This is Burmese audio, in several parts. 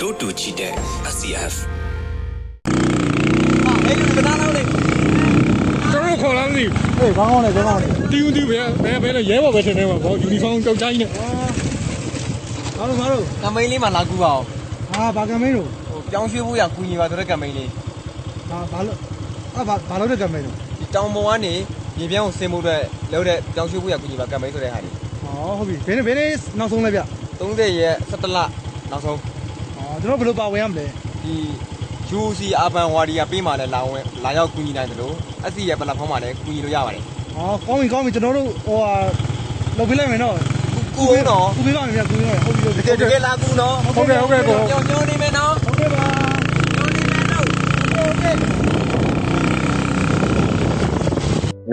တို့တူချီတဲ့ SCF ဟဲ့လူကနားလောက်လေကျွန်တော်ခေါ်လာမသိဟေးခေါင်းကောင်းလေခေါင်းကောင်းလေဘူးတီးဦးတီးပဲဘယ်ဘယ်လဲရဲဘော်ပဲထင်တယ်မှာပေါ့ယူနီဖောင်းကြောက်ကြိုင်းနဲ့ဘာလို့ဘာလို့ကမ်ပိန်းလေးမှာလာကူပါအောင်ဟာဘာကမ်ပိန်းလို့ဟိုပြောင်းရွှေ့ဖို့ရကူညီပါဆိုတဲ့ကမ်ပိန်းလေးဟာဘာလို့အဘာဘာလို့တဲ့ကမ်ပိန်းလို့ဒီတောင်ပေါ်ကနေရေပြန်းကိုဆင်းဖို့အတွက်လုပ်တဲ့ပြောင်းရွှေ့ဖို့ရကူညီပါကမ်ပိန်းဆိုတဲ့ဟာလေးဟောဟုတ်ပြီဘယ်နေဘယ်နေနောက်ဆုံးလဲဗျ30ရက်17လနောက်ဆုံးဟော ကျွန်တော်ဘယ်လိုပါဝင်ရမလဲဒီ UC Urban Warrior ပေးမှလည်းလာဝင်လာရောက်ကူညီနိုင်တယ်လို့ SC ရဲ့ platform မှာလည်းကူညီလို့ရပါတယ်ဟောကောင်းပြီကောင်းပြီကျွန်တော်တို့ဟိုဟာလုပ်ပေးလိုက်မယ်နော်ကူအောင်နော်ကူပေးပါမယ်ဗျကူပေးပါမယ်ဟုတ်ပြီဟုတ်တပြီကယ်တကယ်လာကူနော်ဟုတ်ကဲ့ဟုတ်ကဲ့ကိုညောညောနေမယ်နော်ဟုတ်ကဲ့ပါ ညောနေမယ်နော်ဟုတ်ကဲ့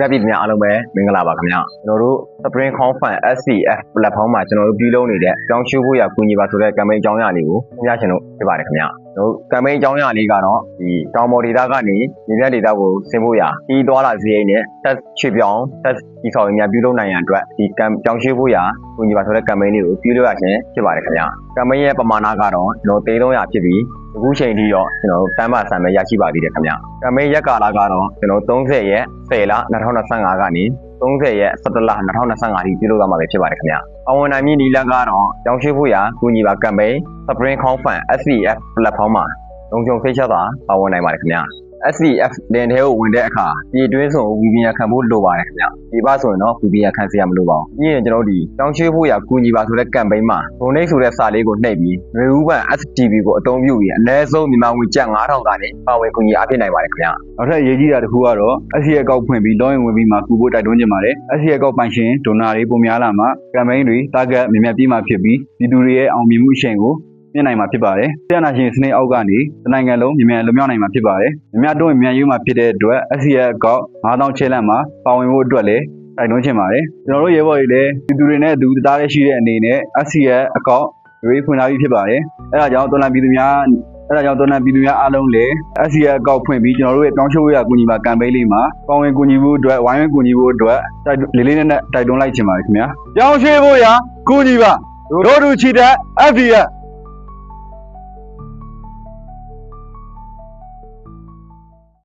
ကြပြည်သူများအားလုံးပဲမင်္ဂလာပါခင်ဗျာကျွန်တော်တို့ Spring Conference SCF platform မှာကျွန်တော်တို့ပြုလုပ်နေတဲ့ကြောင်းရှုဖို့ရကူညီပါဆိုတဲ့ campaign အကြောင်းအရာလေးကိုပြပြချင်လို့ဖြစ်ပါတယ်ခင်ဗျာ ကျွန်တော်တို့ campaign အကြောင်းအရာလေးကတော့ဒီတောင်ပေါ်ဒေသကနေမြေပြန့်ဒေသကိုဆင်းဖို့ရပြီးသွားလာစရိတ်နဲ့တက်ချွေပြောင်းတက်ဒီဆောင်ရင်းများပြုလုပ်နိုင်ရန်အတွက်ဒီ cam ကြောင်းရှုဖို့ရကူညီပါဆိုတဲ့ campaign လေးကိုပြုလုပ်ရခြင်းဖြစ်ပါတယ်ခင်ဗျာ campaign ရဲ့ပမာဏကတော့ကျွန်တော်300ဖြစ်ပြီးအခုချိန်ထိတော့ကျွန်တော်တို့တမ်းပါဆံပဲရရှိပါသေးတယ်ခင်ဗျ။ campaign ရက်ကာလကတော့ကျွန်တော်30ရက်10လ2025ကနေ30ရက်17လ2025ထိပြုလုပ်ရမှာပဲဖြစ်ပါတယ်ခင်ဗျ။အဝန်နိုင်မြင့်ဒီလက်ကတော့ကြောင်းရှိဖို့ရာကူညီပါ campaign Spring Conference SCF platform မှာလုံခြုံစိတ်ချတာပါဝင်နိုင်ပါတယ်ခင်ဗျာ။ SCF လင်ထဲကိုဝင်တဲ့အခါဒီတွင်းစုံ VPN ခံဖို့လိုပါတယ်ခင်ဗျ။ဒီပါဆိုရင်တော့ VPN ခံစရာမလိုပါဘူး။ပြီးရင်ကျွန်တော်တို့ဒီကြောင်းရှိဖို့ရာကူညီပါဆိုတဲ့ campaign မှာ donate ဆိုတဲ့စာလေးကိုနှိပ်ပြီးຫນွေဥပန် STV ကိုအသုံးပြုပြီးအနည်းဆုံးမြန်မာငွေကျပ်9000ကနေပါဝင်ကူညီအားပေးနိုင်ပါတယ်ခင်ဗျာ။နောက်ထပ်အရေးကြီးတာတစ်ခုကတော့ SC အကောက်ဖွင့်ပြီး login ဝင်ပြီးမှကူဖို့တိုက်တွန်းချင်ပါတယ် SC အကောက်ပိုင်ရှင်ဒိုနာတွေပုံများလာမှာ campaign တွေ target မြင်မြတ်ပြီးမှဖြစ်ပြီးပြည်သူတွေရဲ့အောင်မြင်မှုအရှိန်ကို မြင့်နိုင်မှာဖြစ်ပါတယ်ဆရာနာရှင်စနစ်အောက်ကနေတနိုင်ငံလုံးမြင်မြန်လွန်မြောက်နိုင်မှာဖြစ်ပါတယ်မြင်မြတ်တွန်းမြင်မြန်ယူမှာဖြစ်တဲ့အတွက် SC အကောက်9000ချဲလန့်မှာပါဝင်ဖို့အတွက်လည်းတိုက်တွန်းချင်ပါတယ်ကျွန်တော်တို့ရဲဘော်တွေလည်းပြည်သူတွေနဲ့အတူတရားရရှိတဲ့အနေနဲ့ SC ရဲ့အကောက်တွေဖွင့်ထားပြီးဖြစ်ပါတယ်အဲဒါကြောင့်တော်လန်ပြည်သူများအဲဒါကြောင့်တော်နန်ပြည်သူများအားလုံးလည်း SCA အကောက်ဖွင့်ပြီးကျွန်တော်တို့ရဲ့တောင်းချိုးရကူညီပါကမ်ပိန်းလေးမှာပေါဝင်ကူညီဖို့အတွက်ဝိုင်းဝန်းကူညီဖို့အတွက်တိုက်လေးလေးနဲ့နဲ့တိုက်တွန်းလိုက်ချင်ပါတယ်ခင်ဗျာ။တောင်းချိုးဖို့ရကူညီပါတို့တို့ချီတဲ့ FDF